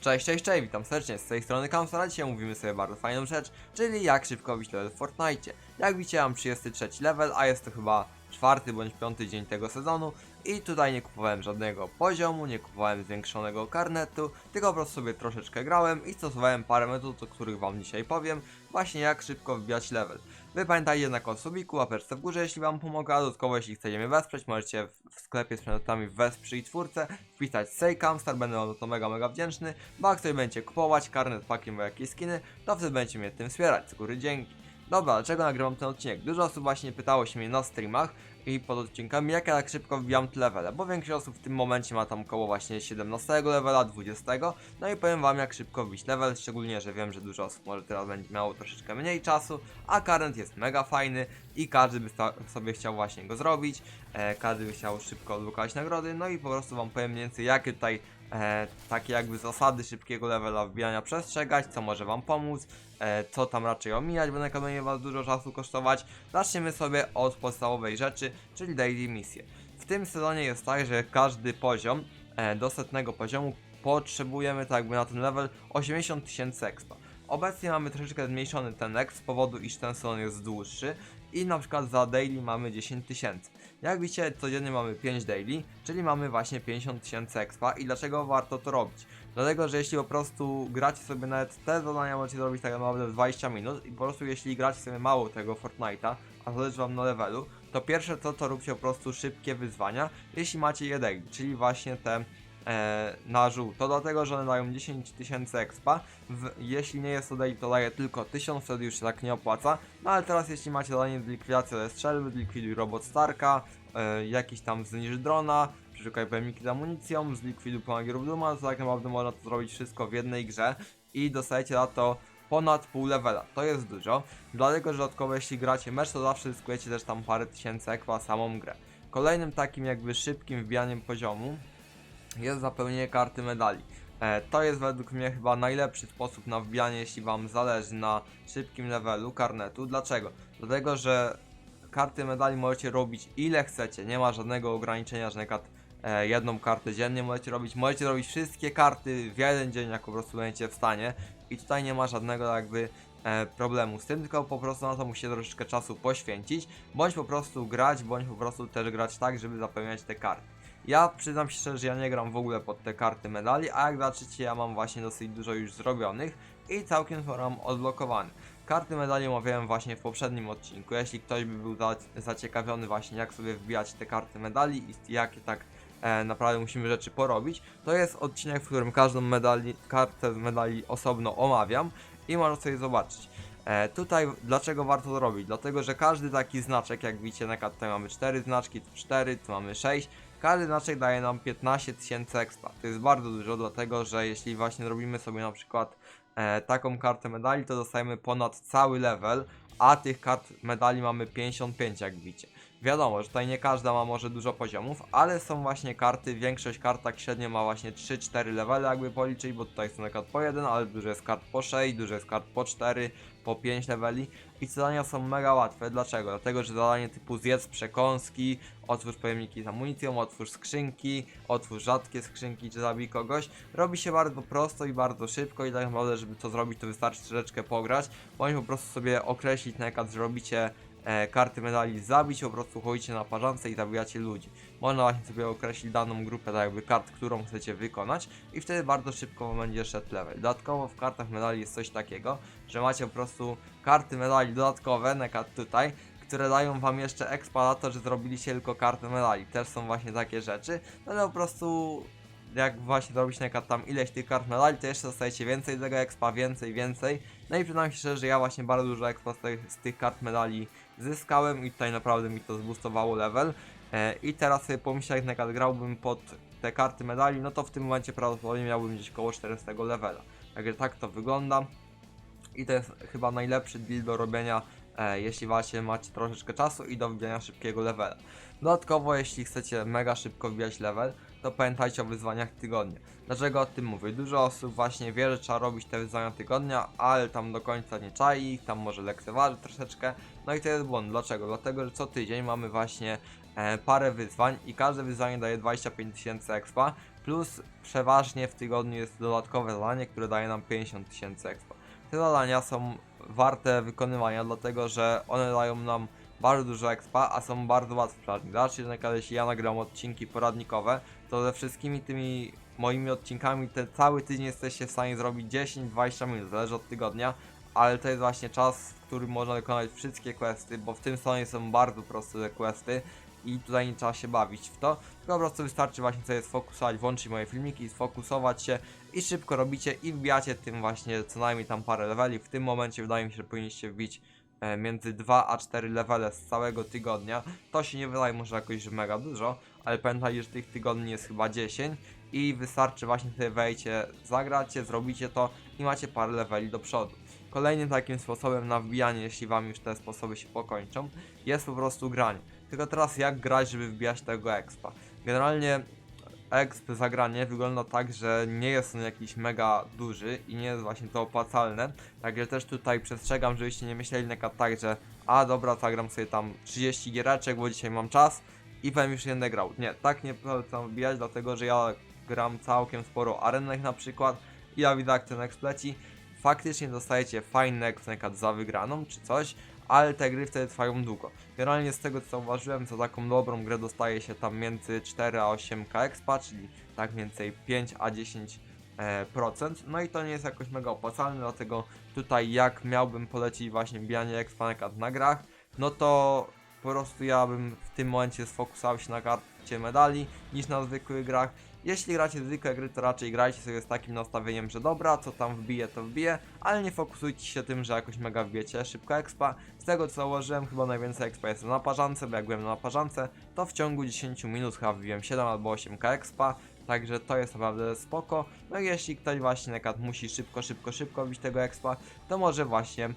Cześć, cześć, cześć, witam serdecznie z tej strony Kamsara. Dzisiaj mówimy sobie bardzo fajną rzecz, czyli jak szybko bić level w Fortnite. Jak widzicie mam 33 level, a jest to chyba czwarty bądź piąty dzień tego sezonu i tutaj nie kupowałem żadnego poziomu, nie kupowałem zwiększonego karnetu, tylko po prostu sobie troszeczkę grałem i stosowałem parę metod, o których wam dzisiaj powiem, właśnie jak szybko wbijać level. Wy pamiętajcie jednak o subiku, łapeczce w górze, jeśli wam pomaga, dodatkowo jeśli chcecie mnie wesprzeć, możecie w- sklepie z przedmiotami wesprzyj twórcę, wpisać Say Camstar, będę wam za to mega mega wdzięczny, bo jak sobie będziecie kupować karnet pakiem o jakieś skiny, to wtedy będziecie mnie tym wspierać, z góry dzięki. Dobra, dlaczego nagrywam ten odcinek? Dużo osób właśnie pytało się mnie na streamach i pod odcinkami, jak ja tak szybko wbijam te levele, bo większość osób w tym momencie ma tam koło właśnie 17 levela, 20, no i powiem wam jak szybko wbić level, szczególnie, że wiem, że dużo osób może teraz będzie miało troszeczkę mniej czasu, a karnet jest mega fajny i każdy by sobie chciał właśnie go zrobić, e, każdy by chciał szybko odblokować nagrody, no i po prostu wam powiem mniej więcej jakie tutaj e, takie jakby zasady szybkiego levela wbijania przestrzegać, co może wam pomóc, e, co tam raczej omijać, bo na pewno nie was dużo czasu kosztować. Zaczniemy sobie od podstawowej rzeczy, czyli daily misje. W tym sezonie jest tak, że każdy poziom e, do setnego poziomu potrzebujemy tak jakby na ten level 80 tysięcy expa. Obecnie mamy troszeczkę zmniejszony ten exp z powodu, iż ten sezon jest dłuższy i na przykład za daily mamy 10 tysięcy. Jak widzicie, codziennie mamy 5 daily, czyli mamy właśnie 50 tysięcy expa i dlaczego warto to robić? Dlatego, że jeśli po prostu gracie sobie nawet te zadania możecie zrobić tak naprawdę w 20 minut i po prostu jeśli gracie sobie mało tego Fortnite'a, a zależy wam na levelu, to pierwsze co to róbcie po prostu szybkie wyzwania, jeśli macie je daily, czyli właśnie te na żółto, dlatego że one dają 10 tysięcy expa, w, jeśli nie jest to daily, to daje tylko 1000, wtedy już się tak nie opłaca, no ale teraz jeśli macie zadanie do likwidacji ze strzelby, zlikwiduj robot Starka, e, jakiś tam zniszcz drona, przeszukaj pojemniki z amunicją, zlikwiduj pomagierów Duma, to tak naprawdę można to zrobić wszystko w jednej grze i dostajecie za to ponad pół levela. To jest dużo, dlatego że dodatkowo jeśli gracie mecz, to zawsze zyskujecie też tam parę tysięcy ekwa samą grę. Kolejnym takim jakby szybkim wbijaniem poziomu jest zapełnienie karty medali. E, to jest według mnie chyba najlepszy sposób na wbijanie, jeśli Wam zależy na szybkim levelu karnetu. Dlaczego? Dlatego, że karty medali możecie robić ile chcecie, nie ma żadnego ograniczenia, że na e, jedną kartę dziennie możecie robić. Możecie robić wszystkie karty w jeden dzień, jak po prostu będziecie w stanie i tutaj nie ma żadnego jakby e, problemu z tym, tylko po prostu na to musicie troszeczkę czasu poświęcić, bądź po prostu grać, bądź po prostu też grać tak, żeby zapełniać te karty. Ja przyznam się szczerze, że ja nie gram w ogóle pod te karty medali, a jak zobaczycie ja mam właśnie dosyć dużo już zrobionych i całkiem sporo mam odblokowany. Karty medali omawiałem właśnie w poprzednim odcinku, jeśli ktoś by był za, zaciekawiony właśnie jak sobie wbijać te karty medali i jakie tak e, naprawdę musimy rzeczy porobić, to jest odcinek, w którym każdą medali, kartę medali osobno omawiam i można sobie zobaczyć. E, tutaj dlaczego warto to robić? Dlatego, że każdy taki znaczek, jak widzicie na tutaj mamy 4 znaczki, tu 4, tu mamy 6, każdy znaczek daje nam 15 tysięcy expa. To jest bardzo dużo, dlatego że jeśli właśnie robimy sobie na przykład e, taką kartę medali, to dostajemy ponad cały level, a tych kart medali mamy 55 jak widzicie. Wiadomo, że tutaj nie każda ma może dużo poziomów, ale są właśnie karty, większość kart tak średnio ma właśnie 3-4 levele jakby policzyć, bo tutaj są na przykład po 1, ale dużo jest kart po 6, dużo jest kart po 4, po 5 leveli i zadania są mega łatwe. Dlaczego? Dlatego, że zadanie typu zjedz przekąski, otwórz pojemniki z amunicją, otwórz skrzynki, otwórz rzadkie skrzynki czy zabij kogoś, robi się bardzo prosto i bardzo szybko i tak naprawdę, żeby to zrobić, to wystarczy troszeczkę pograć, bądź po prostu sobie określić na przykład, że robicie e, karty medali zabić, po prostu chodzicie na parzance i zabijacie ludzi. Można właśnie sobie określić daną grupę, tak jakby kart, którą chcecie wykonać i wtedy bardzo szybko będzie szedł level. Dodatkowo w kartach medali jest coś takiego, że macie po prostu karty medali dodatkowe, przykład tutaj, które dają wam jeszcze expa na to, że zrobiliście tylko kartę medali. Też są właśnie takie rzeczy, no ale po prostu jak właśnie zrobić na tam ileś tych kart medali, to jeszcze dostajecie więcej tego expa, więcej, więcej. No i przyznam się szczerze, że ja właśnie bardzo dużo expa z tych, kart medali zyskałem i tutaj naprawdę mi to zboostowało level. E, I teraz sobie pomyślę, jak na grałbym pod te karty medali, no to w tym momencie prawdopodobnie miałbym gdzieś koło 400 levela. Także tak to wygląda. I to jest chyba najlepszy deal do robienia, e, jeśli właśnie macie troszeczkę czasu i do wbijania szybkiego levela. Dodatkowo, jeśli chcecie mega szybko wbijać level, to pamiętajcie o wyzwaniach tygodnia. Dlaczego o tym mówię? Dużo osób właśnie wie, że trzeba robić te wyzwania tygodnia, ale tam do końca nie czai, tam może lekceważy troszeczkę. No i to jest błąd. Dlaczego? Dlatego, że co tydzień mamy właśnie e, parę wyzwań i każde wyzwanie daje 25 tysięcy expa, plus przeważnie w tygodniu jest dodatkowe zadanie, które daje nam 50 tysięcy expa. Te zadania są warte wykonywania, dlatego że one dają nam bardzo dużo expa, a są bardzo łatwe nich. Zobaczcie, że przykład jeśli ja nagram odcinki poradnikowe, to ze wszystkimi tymi moimi odcinkami ten cały tydzień jesteście w stanie zrobić 10-20 minut, zależy od tygodnia, ale to jest właśnie czas, w którym można wykonać wszystkie questy, bo w tym stronie są bardzo proste te questy i tutaj nie trzeba się bawić w to, tylko po prostu wystarczy właśnie sobie sfokusować, włączyć moje filmiki, sfokusować się i szybko robicie i wbijacie tym właśnie co najmniej tam parę leveli. W tym momencie wydaje mi się, że powinniście wbić e, między 2 a 4 levele z całego tygodnia. To się nie wydaje może jakoś mega dużo, ale pamiętajcie, że tych tygodni jest chyba 10 i wystarczy właśnie sobie wejście, zagracie, zrobicie to i macie parę leveli do przodu. Kolejnym takim sposobem na wbijanie, jeśli wam już te sposoby się pokończą, jest po prostu granie. Tylko teraz jak grać, żeby wbijać tego expa? Generalnie exp za granie wygląda tak, że nie jest on jakiś mega duży i nie jest właśnie to opłacalne. Także też tutaj przestrzegam, żebyście nie myśleli na tak, że a dobra, zagram sobie tam 30 giereczek, bo dzisiaj mam czas i powiem już nie grał. Nie, tak nie polecam wbijać, dlatego że ja gram całkiem sporo arenek na przykład i ja widzę jak ten exp leci. Faktycznie dostajecie fajny przykład za wygraną czy coś, ale te gry wtedy trwają długo. Generalnie z tego co zauważyłem, za taką dobrą grę dostaje się tam między 4 a 8 expa, czyli tak więcej 5 a 10 e, procent. No i to nie jest jakoś mega opłacalne, dlatego tutaj jak miałbym polecić właśnie wbijanie expa na przykład na grach, no to po prostu ja bym w tym momencie sfokusował się na karcie medali niż na zwykłych grach. Jeśli gracie zwykłe gry, to raczej grajcie sobie z takim nastawieniem, że dobra, co tam wbije, to wbije, ale nie fokusujcie się tym, że jakoś mega wbijecie szybko expa. Z tego co założyłem, chyba najwięcej expa jest na naparzance, bo jak byłem na naparzance, to w ciągu 10 minut chyba wbiłem 7 albo 8 expa, także to jest naprawdę spoko. No i jeśli ktoś właśnie na musi szybko, szybko, szybko wbić tego expa, to może właśnie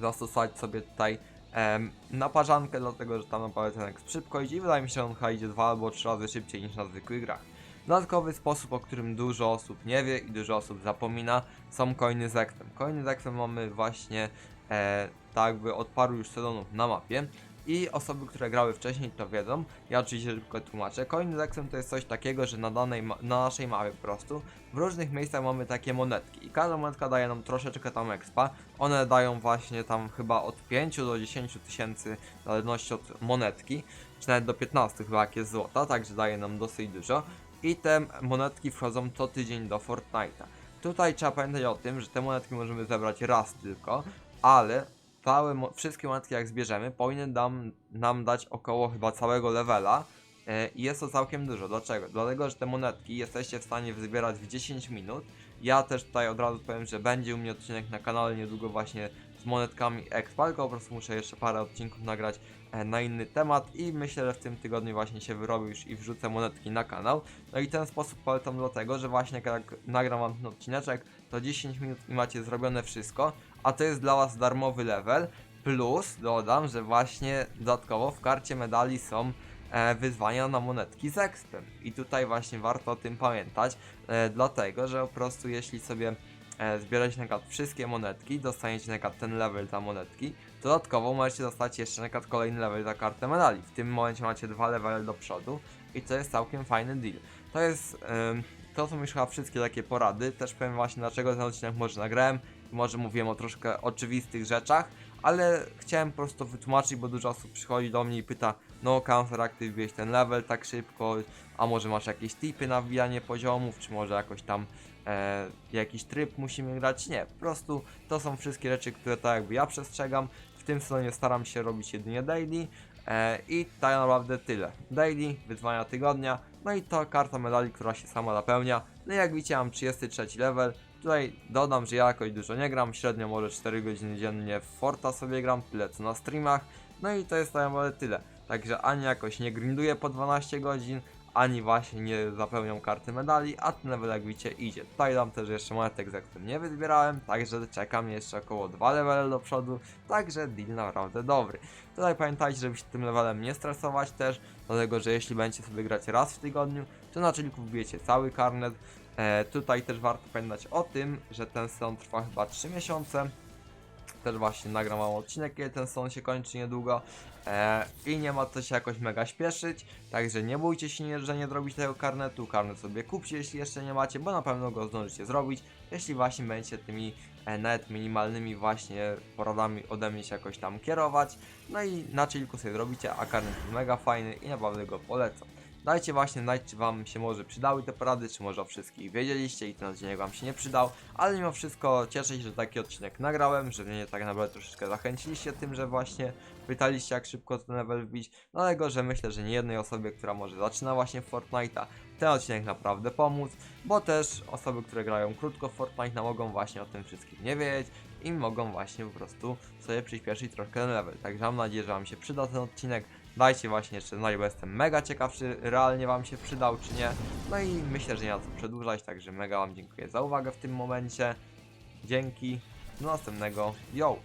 zastosować sobie tutaj em, naparzankę, dlatego że tam naprawdę ten exp szybko idzie i wydaje mi się, że on chyba idzie 2 albo 3 razy szybciej niż na zwykłych grach. Dodatkowy sposób, o którym dużo osób nie wie i dużo osób zapomina, są coiny z Extem. Coiny z Extem mamy właśnie e, tak jakby od paru już sezonów na mapie i osoby, które grały wcześniej to wiedzą. Ja oczywiście tylko tłumaczę. Coiny z Extem to jest coś takiego, że na, danej na naszej mapie po prostu w różnych miejscach mamy takie monetki i każda monetka daje nam troszeczkę tam expa. One dają właśnie tam chyba od 5 do 10 tysięcy w zależności od monetki, czy nawet do 15 chyba jak jest złota, także daje nam dosyć dużo i te monetki wchodzą co tydzień do Fortnite'a. Tutaj trzeba pamiętać o tym, że te monetki możemy zebrać raz tylko, ale całe, wszystkie monetki jak zbierzemy powinny nam, nam dać około chyba całego levela e, i jest to całkiem dużo. Dlaczego? Dlatego, że te monetki jesteście w stanie wyzbierać w 10 minut. Ja też tutaj od razu powiem, że będzie u mnie odcinek na kanale niedługo właśnie z monetkami Expa, tylko po prostu muszę jeszcze parę odcinków nagrać e, na inny temat i myślę, że w tym tygodniu właśnie się wyrobię już i wrzucę monetki na kanał. No i ten sposób polecam dlatego, że właśnie jak nagram wam ten odcineczek, to 10 minut i macie zrobione wszystko, a to jest dla was darmowy level, plus dodam, że właśnie dodatkowo w karcie medali są e, wyzwania na monetki z expem i tutaj właśnie warto o tym pamiętać, e, dlatego, że po prostu jeśli sobie e, zbieracie na wszystkie monetki, dostaniecie na ten level za monetki, dodatkowo możecie dostać jeszcze na kolejny level za kartę medali. W tym momencie macie dwa levele do przodu i to jest całkiem fajny deal. To jest, ym, to są już chyba wszystkie takie porady, też powiem właśnie dlaczego ten odcinek może nagrałem, może mówiłem o troszkę oczywistych rzeczach, ale chciałem po prostu wytłumaczyć, bo dużo osób przychodzi do mnie i pyta, no Counter wbiłeś ten level tak szybko, a może masz jakieś tipy na wbijanie poziomów, czy może jakoś tam e, jakiś tryb musimy grać? Nie, po prostu to są wszystkie rzeczy, które tak jakby ja przestrzegam. W tym sezonie staram się robić jedynie daily e, i tak naprawdę tyle. Daily, wyzwania tygodnia, no i to karta medali, która się sama napełnia. No i jak widzicie mam 33 level. Tutaj dodam, że ja jakoś dużo nie gram, średnio może 4 godziny dziennie w Forta sobie gram, tyle co na streamach. No i to jest tak naprawdę tyle. Także ani jakoś nie grinduję po 12 godzin, ani właśnie nie zapełniam karty medali, a ten level jak widzicie idzie. Tutaj dam też jeszcze monetek, za którym nie wyzbierałem, także czekam jeszcze około 2 levele do przodu, także deal naprawdę dobry. Tutaj pamiętajcie, żeby się tym levelem nie stresować też, dlatego że jeśli będziecie sobie grać raz w tygodniu, to na czylku wbijecie cały karnet. E, tutaj też warto pamiętać o tym, że ten sezon trwa chyba 3 miesiące, też właśnie nagram odcinek, kiedy ten sezon się kończy niedługo. E, I nie ma co się jakoś mega śpieszyć, także nie bójcie się, że nie zrobić tego karnetu. Karnet sobie kupcie, jeśli jeszcze nie macie, bo na pewno go zdążycie zrobić, jeśli właśnie będziecie tymi e, nawet minimalnymi właśnie poradami ode mnie się jakoś tam kierować. No i na chillku sobie zrobicie, a karnet jest mega fajny i naprawdę go polecam. Dajcie właśnie znać, czy wam się może przydały te porady, czy może o wszystkich wiedzieliście i ten odcinek wam się nie przydał, ale mimo wszystko cieszę się, że taki odcinek nagrałem, że mnie tak naprawdę troszeczkę zachęciliście tym, że właśnie pytaliście jak szybko ten level wbić, dlatego, że myślę, że nie jednej osobie, która może zaczyna właśnie Fortnite'a, ten odcinek naprawdę pomóc, bo też osoby, które grają krótko w mogą właśnie o tym wszystkim nie wiedzieć i mogą właśnie po prostu sobie przyspieszyć troszkę ten level. Także mam nadzieję, że Wam się przyda ten odcinek. Dajcie właśnie jeszcze znać, bo jestem mega ciekaw, czy realnie Wam się przydał, czy nie. No i myślę, że nie ma co przedłużać, także mega Wam dziękuję za uwagę w tym momencie. Dzięki. Do następnego. Yo!